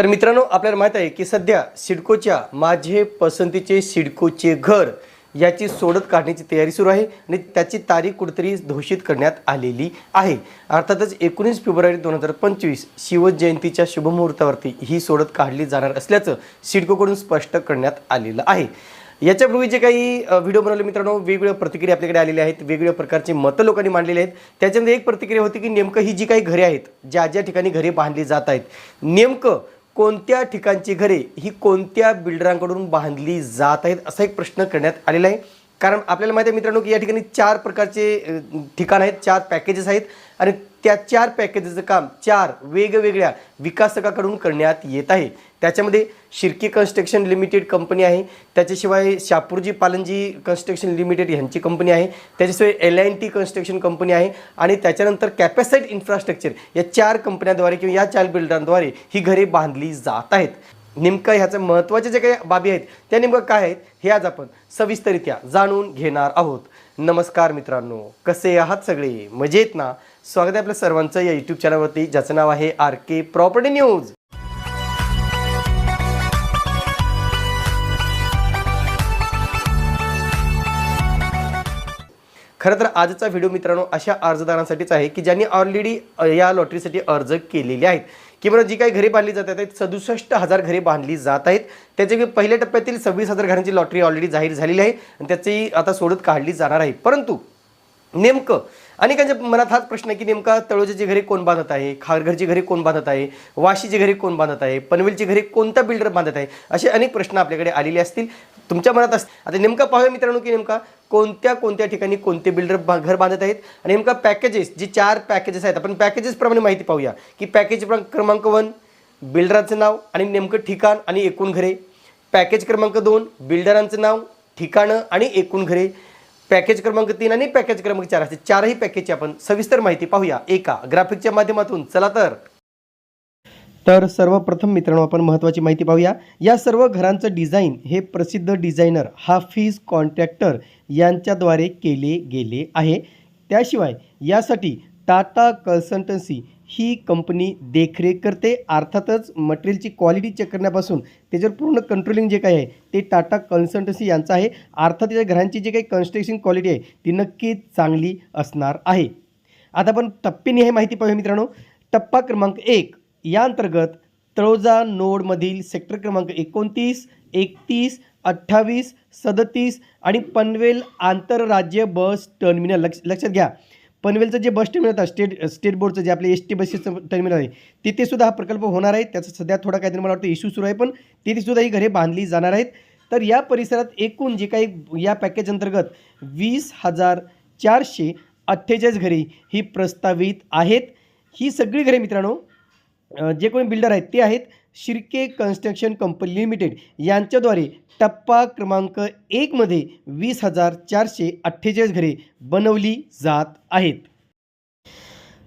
तर मित्रांनो आपल्याला माहीत आहे की सध्या सिडकोच्या माझे पसंतीचे सिडकोचे घर याची सोडत काढण्याची तयारी सुरू आहे आणि त्याची तारीख कुठेतरी घोषित करण्यात आलेली आहे. अर्थातच एकोणीस फेब्रुवारी दोन हजार पंचवीस शिवजयंतीच्या शुभमुहूर्तावरती ही सोडत काढली जाणार असल्याचं सिडकोकडून स्पष्ट करण्यात आलेलं आहे. याच्यापूर्वी जे काही व्हिडिओ बनवले मित्रांनो वेगवेगळ्या प्रतिक्रिया आपल्याकडे आलेल्या आहेत वेगवेगळ्या प्रकारचे मतं लोकांनी मांडलेले आहेत. त्याच्यामध्ये एक प्रतिक्रिया होती की नेमकं ही जी काही घरे आहेत ज्या ज्या ठिकाणी घरे बांधली जात आहेत नेमकं कोणत्या ठिकाणची घरे ही कोणत्या बिल्डरांकडून बांधली जात आहेत असा एक प्रश्न करण्यात आलेला आहे. कारण आपल्याला माहिती आहे मित्रांनो की या ठिकाणी चार प्रकारचे ठिकाण आहेत चार पॅकेजेस आहेत आणि त्या चार पॅकेजेसचं काम चार वेगवेगळ्या विकासकाकडून करण्यात येत आहे. त्याच्यामध्ये शिर्की कन्स्ट्रक्शन लिमिटेड कंपनी आहे. त्याच्याशिवाय शापूरजी पालनजी कन्स्ट्रक्शन लिमिटेड ह्यांची कंपनी आहे. त्याच्याशिवाय L I T construction company आहे. आणि त्याच्यानंतर कॅपॅसाईट इन्फ्रास्ट्रक्चर या चार कंपन्यांद्वारे किंवा या चार बिल्डरांद्वारे ही घरे बांधली जात आहेत. नेमकं ह्याचं महत्त्वाचे जे काही बाबी आहेत त्या नेमकं काय आहेत हे आज आपण सविस्तरित्या जाणून घेणार आहोत. नमस्कार मित्रांनो कसे आहात सगळे? मजेत ना? स्वागत आहे आपल्या सर्वांचं या यूट्यूब चॅनलवरती ज्याचं नाव आहे आर के प्रॉपर्टी न्यूज खरं तर आजचा व्हिडिओ मित्रांनो अशा अर्जदारांसाठीच आहे की ज्यांनी ऑलरेडी या लॉटरीसाठी अर्ज केलेले आहेत. किंवा जी काही घरे बांधली जात आहेत सदुसष्ट हजार घरे बांधली जात आहेत. त्याचे पहिल्या टप्प्यातील सव्वीस हजार घरांची लॉटरी ऑलरेडी जाहीर झालेली आहे. आणि त्याची आता सोडत काढली जाणार आहे. परंतु नेमकं. अनेकांच्या मनात हाच प्रश्न आहे की नेमका तळोजाची घरे कोण बांधत आहे? खारघरची घरे कोण बांधत आहे? वाशीची घरे कोण बांधत आहे? पनवेलची घरे कोणता बिल्डर बांधत आहे? असे अनेक प्रश्न आपल्याकडे आलेले असतील. तुमच्या मनात असतील आता नेमका पाहूया मित्रांनो की नेमका कोणत्या कोणत्या ठिकाणी कोणते बिल्डर बा घर बांधत आहेत? आणि नेमका पॅकेजेस जे चार पॅकेजेस आहेत आपण पॅकेजेसप्रमाणे माहिती पाहूया. की पॅकेज क्रमांक वन बिल्डरांचं नाव आणि नेमकं ठिकाण आणि एकूण घरे. पॅकेज क्रमांक दोन बिल्डरांचं नाव ठिकाणं आणि एकूण घरे. पॅकेज क्रमांक तीन आणि पॅकेज क्रमांक चार असे चारही पॅकेजची आपण सविस्तर माहिती पाहूया एका ग्राफिकच्या माध्यमातून. चला तर. तर सर्वप्रथम मित्रांनो आपण महत्त्वाची माहिती पाहूया. या सर्व घरांचं डिझाईन हे प्रसिद्ध डिझायनर हाफिज कॉन्ट्रॅक्टर यांच्याद्वारे केले गेले आहे. त्याशिवाय यासाठी टाटा कन्सल्टन्सी ही कंपनी देखरेख करते. अर्थातच मटेरियलची क्वालिटी चेक करण्यापासून त्याच्यावर पूर्ण कंट्रोलिंग जे काही आहे ते टाटा कन्सल्टन्सी यांचं आहे. अर्थात त्याच्या घरांची जी काही कन्स्ट्रक्शन क्वालिटी आहे ती नक्कीच चांगली असणार आहे. आता आपण टप्प्याने हे माहिती पाहूया मित्रांनो. टप्पा क्रमांक एक या अंतर्गत तळोजा नोडमधील सेक्टर क्रमांक एकोणतीस एकतीस अठ्ठावीस सदतीस आणि पनवेल आंतरराज्य बस टर्मिनल लक्ष लक्षात घ्या. पनवेलचं जे बस टर्मिनल आता स्टेट स्टेट बोर्डचं जे आपले एस टी बसेसचं टर्मिनल आहे तिथे सुद्धा हा प्रकल्प होणार आहे. त्याचा सध्या थोडा काहीतरी मला वाटतं इश्यू सुरू आहे पण तिथे सुद्धा ही घरे बांधली जाणार आहेत. तर या परिसरात एकूण जे काही या पॅकेज अंतर्गत वीस हजार चारशे अठ्ठेचाळीस घरे ही प्रस्तावित आहेत. ही सगळी घरे मित्रांनो जे कोणी बिल्डर आहेत ते आहेत शिर्के कन्स्ट्रक्शन कंपनी लिमिटेड यांच्याद्वारे टप्पा क्रमांक एकमध्ये वीस हजार चारशे अठ्ठेचाळीस घरे बनवली जात आहेत.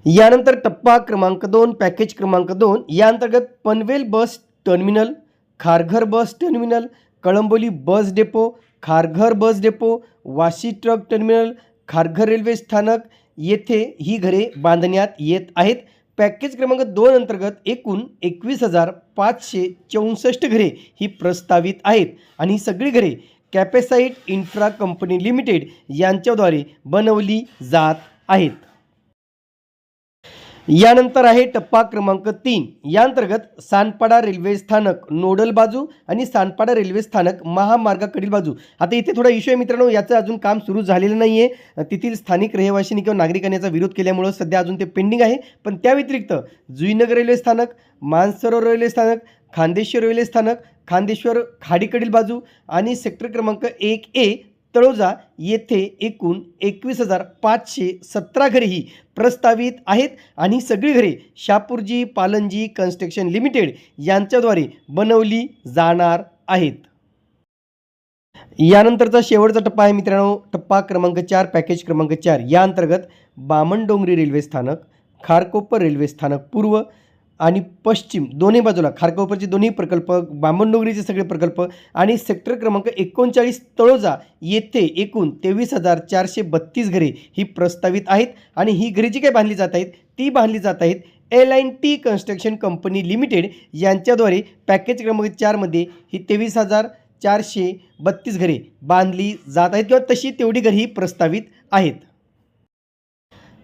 यानंतर टप्पा क्रमांक दोन पॅकेज क्रमांक दोन या अंतर्गत Panvel bus terminal Kharghar bus terminal Kalamboli bus depot Kharghar bus depot Vashi truck terminal Kharghar railway स्थानक येथे ही घरे बांधण्यात येत आहेत. पॅकेज क्रमांक दोन अंतर्गत एकूण एकवीस हजार पाचशे चौसष्ट घरे ही प्रस्तावित आहेत. आणि ही सगळी घरे कॅपेसाईट इन्फ्रा कंपनी लिमिटेड यांच्याद्वारे बनवली जात आहेत. यानंतर आहे टप्पा क्रमांक तीन. या अंतर्गत सानपाडा रेल्वे स्थानक नोडल बाजू आणि सानपाडा रेल्वे स्थानक महामार्गाकडील बाजू. आता इथे थोडा इश्यू आहे मित्रांनो याचं अजून काम सुरू झालेलं नाही आहे तेथील स्थानिक रहिवाशींनी किंवा नागरिकांनी याचा विरोध केल्यामुळं सध्या अजून ते पेंडिंग आहे. पण त्या व्यतिरिक्त जुईनगर रेल्वे स्थानक मानसरोवर रेल्वे स्थानक खांदेश्वर रेल्वे स्थानक खांदेश्वर खाडीकडील बाजू आणि सेक्टर क्रमांक एक ए तळोजा येथे एकूण एकवीस हजार पाचशे सतरा घरे ही प्रस्तावित आहेत आणि सगळी घरे शापूरजी पालनजी कन्स्ट्रक्शन लिमिटेड यांच्याद्वारे बनवली जाणार आहेत. यानंतरचा शेवटचा टप्पा आहे मित्रांनो टप्पा क्रमांक चार पॅकेज क्रमांक चार. या अंतर्गत बामणडोंगरी रेल्वे स्थानक खारकोपर रेल्वे स्थानक पूर्व आणि पश्चिम दोन्ही बाजूला खारकोपरचे दोन्ही प्रकल्प बामणडोंगरीचे सगळे प्रकल्प आणि सेक्टर क्रमांक एकोणचाळीस तळोजा येथे एकूण तेवीस हजार चारशे बत्तीस घरे ही प्रस्तावित आहेत आणि ही घरे जी काही बांधली जात आहेत ती बांधली जात आहेत L and T construction company limited यांच्याद्वारे पॅकेज क्रमांक चारमध्ये ही तेवीस हजार चारशे बत्तीस घरे बांधली जात आहेत किंवा तशी तेवढी घरे ही प्रस्तावित आहेत.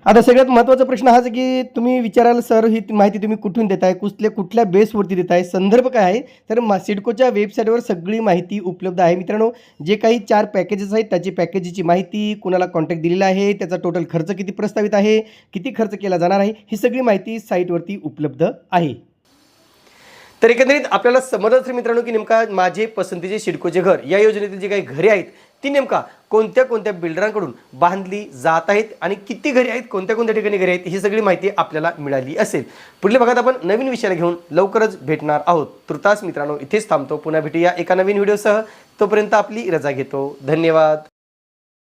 आता सगळ्यात महत्त्वाचा प्रश्न हाच की तुम्ही विचाराल सर ही माहिती तुम्ही कुठून देताय? कुठल्या कुठल्या बेसवरती देताय? संदर्भ काय आहे? तर मा सिडकोच्या वेबसाईटवर सगळी माहिती उपलब्ध आहे. मित्रांनो जे काही चार पॅकेजेस आहेत त्याची पॅकेजची माहिती कुणाला कॉन्टॅक्ट दिलेला आहे? त्याचा टोटल खर्च किती प्रस्तावित आहे? किती खर्च केला जाणार आहे? ही सगळी माहिती साईटवरती उपलब्ध आहे. तर एकंदरीत आपल्याला समजलं असेल मित्रांनो की नेमका माझे पसंतीचे शिडकोचे घर या योजनेतील जी काही घरे आहेत ती नेमका कोणत्या कोणत्या बिल्डरांकडून बांधली जात आहेत आणि किती घरे आहेत कोणत्या कोणत्या ठिकाणी घरे आहेत ही सगळी माहिती आपल्याला मिळाली असेल. पुढल्या भागात आपण नवीन विषयाला घेऊन लवकरच भेटणार आहोत. तुर्तास मित्रांनो इथेच थांबतो. पुन्हा भेटूया एका नवीन व्हिडिओसह. तोपर्यंत आपली रजा घेतो. धन्यवाद.